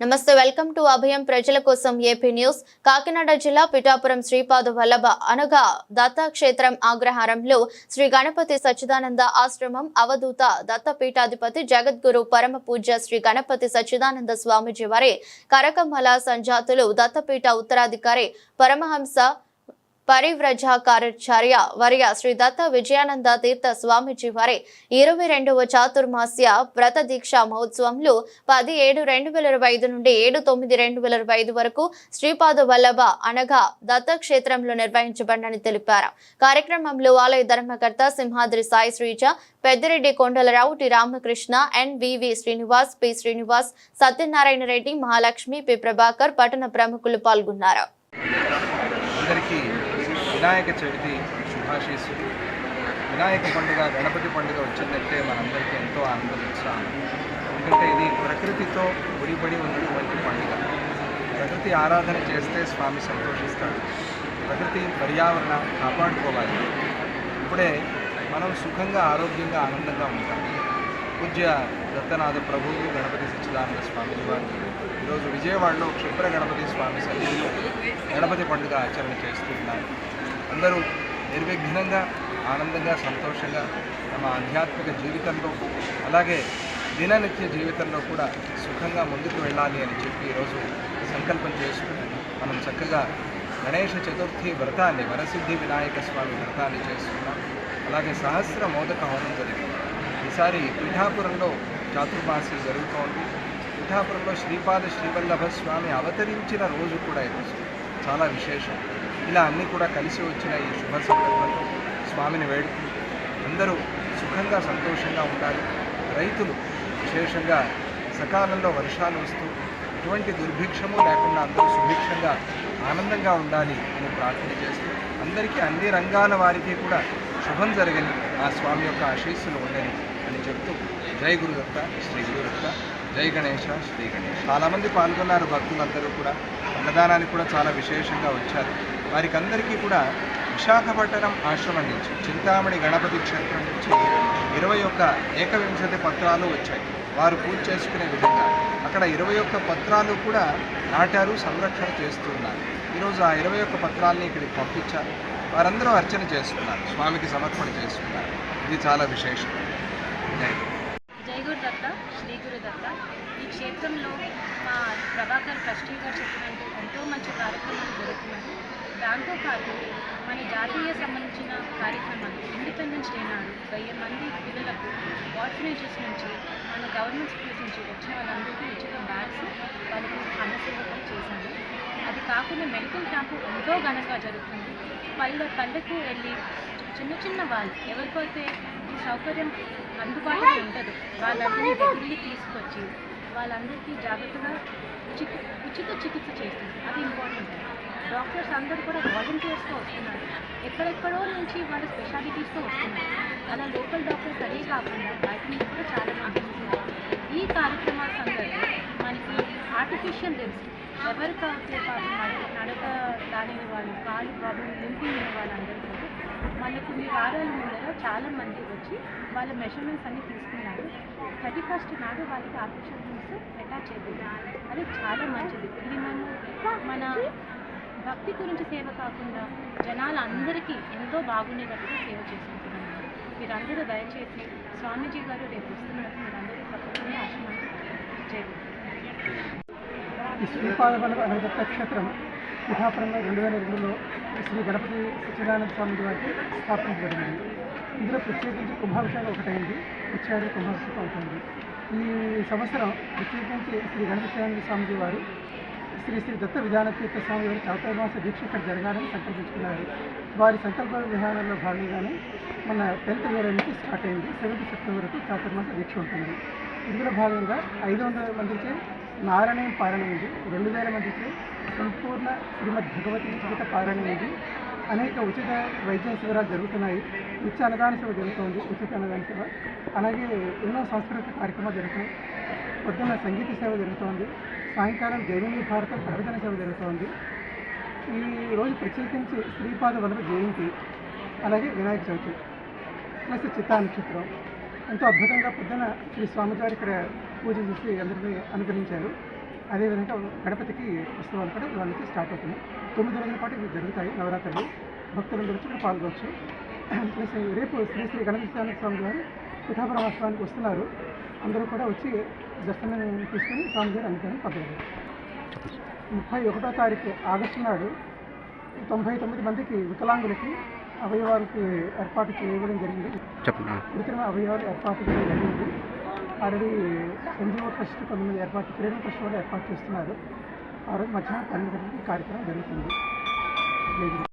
నమస్తే welcome to అభయం ప్రజల కోసం ఏపీ న్యూస్. కాకినాడ జిల్లా పిఠాపురం శ్రీపాద వల్లభ అనగా దత్తక్షేత్రం ఆగ్రహారంలో శ్రీ గణపతి సచ్చిదానంద ఆశ్రమం అవధూత దత్తపీఠాధిపతి జగద్గురు పరమ పూజ్య శ్రీ గణపతి సచ్చిదానంద స్వామిజీ వారి కరకమల సంజాతులు దత్తపీఠ ఉత్తరాధికారి పరమహంస పరివ్రజాకారాచార్య వర్య శ్రీ దత్త విజయానంద తీర్థ స్వామిజీ వారి ఇరవై రెండవ చాతుర్మాస్య వ్రత దీక్ష మహోత్సవంలో పది ఏడు రెండు వేల ఇరవై ఐదు నుండి ఏడు తొమ్మిది రెండు వేల ఇరవై ఐదు వరకు శ్రీపాద వల్లభ అనగా దత్తక్షేత్రంలో నిర్వహించబడినని తెలిపారు. కార్యక్రమంలో ఆలయ ధర్మకర్త Simhadri Sai Sreeja Peddireddy Kondalarao T Ramakrishna N VV Srinivas P Srinivas Satyanarayana Reddy Mahalakshmi P Prabhakar పట్టణ ప్రముఖులు పాల్గొన్నారు. వినాయక చవితి శుభాశీస్సులు. వినాయక పండుగ గణపతి పండుగ వచ్చిందంటే మనందరికీ ఎంతో ఆనందం ఉత్సాహం ఎందుకంటే ఇది ప్రకృతితో ముడిపడి ఉన్నటువంటి పండుగ. ప్రకృతి ఆరాధన చేస్తే స్వామి సంతోషిస్తాడు. ప్రకృతి పర్యావరణ కాపాడుకోవాలి. ఇప్పుడే మనం సుఖంగా ఆరోగ్యంగా ఆనందంగా ఉంటాం. పూజ్య దత్తనాథ ప్రభువు గణపతి సచ్చిదానంద స్వామి వారు ఈరోజు విజయవాడలో క్షిప్ర గణపతి స్వామి సన్నిధిలో గణపతి పండుగ ఆచరణ చేస్తున్నారు అందరూ నిర్విఘ్నంగా ఆనందంగా సంతోషంగా తమ ఆధ్యాత్మిక జీవితంలో అలాగే దిననిత్య జీవితంలో కూడా సుఖంగా ముందుకు వెళ్ళాలి అని చెప్పి ఈరోజు సంకల్పం చేసుకుని మనం చక్కగా గణేష చతుర్థి వ్రతాన్ని వరసిద్ధి వినాయక స్వామి వ్రతాన్ని చేసుకున్నాం. అలాగే సహస్ర మోదక హోమం జరిగింది. ఈసారి పిఠాపురంలో చాతుర్మాసి జరుగుతోంది. పిఠాపురంలో శ్రీపాద శ్రీవల్లభ స్వామి అవతరించిన రోజు కూడా ఈరోజు. చాలా విశేషం. ఇలా అన్నీ కూడా కలిసి వచ్చిన ఈ శుభ సందర్భంలో స్వామిని వేడుకుంటూ అందరూ సుఖంగా సంతోషంగా ఉండాలి. రైతులు విశేషంగా సకాలంలో వర్షాలు వస్తూ ఎటువంటి దుర్భిక్షము లేకుండా అందరూ సుభిక్షంగా ఆనందంగా ఉండాలి అని ప్రార్థన చేస్తూ అందరికీ అన్ని రంగాల వారికి కూడా శుభం జరగని ఆ స్వామి యొక్క ఆశీస్సులు ఉండని అని చెప్తూ జై గురుదత్త శ్రీ గురుదత్త జై గణేష శ్రీ గణేష్ చాలామంది పాల్గొన్నారు భక్తులందరూ కూడా. అన్నదానానికి కూడా చాలా విశేషంగా వచ్చారు. వారికి అందరికీ కూడా విశాఖపట్నం ఆశ్రమం నుంచి చింతామణి గణపతి క్షేత్రం నుంచి ఇరవై ఒక్క ఏకవింశతి పత్రాలు వచ్చాయి. వారు పూజ చేసుకునే విధంగా అక్కడ ఇరవై ఒక్క పత్రాలు కూడా నాటారు సంరక్షణ చేస్తున్నారు. ఈరోజు ఆ ఇరవై ఒక్క పత్రాలని ఇక్కడికి పంపించారు. వారందరూ అర్చన చేస్తున్నారు స్వామికి సమర్పణ చేస్తున్నారు. ఇది చాలా విశేషం. జై జై దత్త శ్రీ దత్త ఈ క్షేత్రంలో మా ప్రభాకర్ ట్రస్టీ గారు చెప్పినట్టు ఎంతో మంచి కార్యక్రమాలు జరుగుతున్నాయి. దాంతోపాటు మన జాతీయ సంబంధించిన కార్యక్రమాలు ఇండిపెండెన్స్ డే నాడు వెయ్యి మంది పిల్లలకు ఆర్ఫనేజెస్ నుంచి మన గవర్నమెంట్ స్కూల్స్ నుంచి వచ్చిన వాళ్ళందరికీ ఉచిత బ్యాగ్స్ వాళ్ళకి అన్నసేవకం చేశాను అది కాకుండా మెడికల్ క్యాంపు ఎంతో ఘనంగా జరుగుతుంది. పల్లె పల్లెకు వెళ్ళి చిన్న చిన్న వాళ్ళు ఎవరికైతే ఈ సౌకర్యం అందుబాటులో ఉండదు వాళ్ళందరినీ దగ్గరికి తీసుకొచ్చి వాళ్ళందరికీ జాగ్రత్తగా ఉచిత ఉచిత చికిత్స చేస్తుంది. అది ఇంపార్టెంట్ డాక్టర్స్ అందరూ కూడా వాలంటీర్స్తో వస్తున్నారు. ఎక్కడెక్కడో నుంచి వాళ్ళ స్పెషాలిటీస్తో వస్తున్నారు. అలా లోకల్ డాక్టర్స్ అదే కాకుండా బయట నుంచి కూడా చాలా మంది వస్తున్నారు. ఈ కార్యక్రమాల సందర్భంగా మనకి ఆర్టిఫిషియల్ లిమ్స్ ఎవరికైతే పాపం నడ- నడక దానిని వాళ్ళు కాలు ప్రాబ్లం లింపు ఉన్న వాళ్ళందరూ కూడా మనకు కొన్ని వారాల ముందర చాలా వచ్చి వాళ్ళ మెషర్మెంట్స్ అన్నీ తీసుకున్నారు. థర్టీ ఫస్ట్ నాడు వాళ్ళకి ఆర్టిఫిషియల్ రూమ్స్ అటాచ్ అయిపోయింది అది చాలా మంచిది. ఇది మనం మన భక్తి గురించి సేవ కాకుండా జనాలందరికీ ఎంతో బాగుండేటట్టుగా సేవ చేసుకుంటున్నాను మీరందరూ దయచేసి స్వామీజీ గారు రేపు వస్తున్నారు. మీరందరూ తప్పకుండా ఆశ్రమానికి ఈ శ్రీపాదవల్లభ దత్త క్షేత్రం పిఠాపురంలో రెండు వేల రెండులో శ్రీ గణపతి సత్యనారాయణ స్వామి వారికి స్థాపించబడింది. ఇందులో ప్రత్యేకించి కుంభాభిషేకం ఒకటైంది. వచ్చాడు కుంభాభిషేకం అవుతుంది. ఈ సంవత్సరం ప్రత్యేకించి శ్రీ గణపతి స్వామి స్వామిజీ వారు శ్రీ శ్రీ దత్త విధాన తీర్థ స్వామి వారి చౌతమాస దీక్ష ఇక్కడ జరగాలని సంకల్పించుకున్నారు. వారి సంకల్ప విధానంలో భాగంగానే మన టెన్త్ ఇయర్ నుంచి స్టార్ట్ అయింది. సెవెంత్ సెప్టెంబర్ వరకు చాతుర్మాస దీక్ష ఉంటుంది. ఇందులో భాగంగా ఐదు వందల మందికి నారాయణ పారాయణ ఉంది. రెండు వేల మందికి సంపూర్ణ శ్రీమద్ భగవతి జీవిత పారాయణ ఉంది. అనేక ఉచిత వైద్య శిబిరాలు జరుగుతున్నాయి. నిత్య అన్నదాన సేవ జరుగుతుంది. ఉచిత అన్నదాన సేవ. అలాగే ఎన్నో సాంస్కృతిక కార్యక్రమాలు జరుగుతాయి పొద్దున్న సంగీత సేవ జరుగుతోంది. సాయంకాలం జైమిని భారత ప్రవచన సేవ జరుగుతోంది. ఈ రోజు ప్రత్యేకించి శ్రీపాద వల్లభ జయంతి అలాగే వినాయక చవితి ప్లస్ చిత్తా నక్షత్రం ఎంతో అద్భుతంగా పొద్దున శ్రీ స్వామివారి ఇక్కడ పూజ చేసి అందరినీ అనుగ్రహించారు. అదేవిధంగా గణపతికి ఉత్సవాలు కూడా నుంచి స్టార్ట్ అవుతున్నాయి. తొమ్మిది రోజుల పాటు ఇవి జరుగుతాయి. నవరాత్రులు భక్తులందరూ వచ్చి ఇక్కడ పాల్గొచ్చు ప్లస్ రేపు శ్రీ శ్రీ గణపతి స్వామి గారు పిఠాపురం ఆశ్రమానికి వస్తున్నారు. అందరూ కూడా వచ్చి దర్శనం తీసుకుని స్వామి గారు అనుగ్రహం పొందగలరు ముప్పై ఒకటో తారీఖు ఆగస్టు నాడు తొంభై తొమ్మిది మందికి వికలాంగులకి అవయవాలకి ఏర్పాటు చేయడం జరిగింది. చెప్పండి. కృత్రిమ అవయవాలు ఏర్పాటు చేయడం జరిగింది. ఆల్రెడీ ఎన్జిఓ ట్రస్ట్ కొంతమంది ఏర్పాటు ఫ్రీడమ్ ట్రస్ట్ కూడా ఏర్పాటు చేస్తున్నారు. ఆ రోజు మధ్యాహ్నం పన్నెండు గంటలకి కార్యక్రమం జరుగుతుంది.